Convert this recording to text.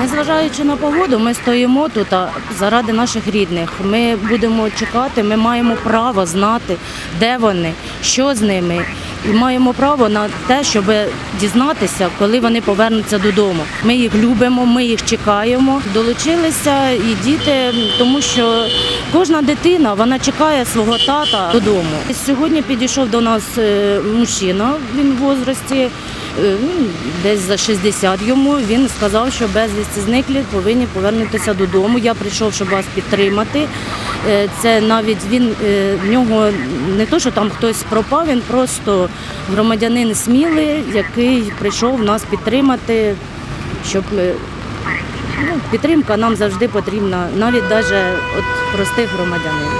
Незважаючи на погоду, ми стоїмо тут заради наших рідних. Ми будемо чекати, ми маємо право знати, де вони, що з ними. Маємо право на те, щоб дізнатися, коли вони повернуться додому. Ми їх любимо, ми їх чекаємо. Долучилися і діти, тому що кожна дитина вона чекає свого тата додому. Сьогодні підійшов до нас е, мужчина, він в возрасті. е, ну, Десь за 60 йому він сказав, що безвісті зниклі повинні повернутися додому. Я прийшов, щоб вас підтримати. Е, Це навіть він е, в нього не то, що там хтось пропав, він просто громадянин смілий, який прийшов нас підтримати, щоб е, ну, підтримка нам завжди потрібна, навіть навіть простих громадянин.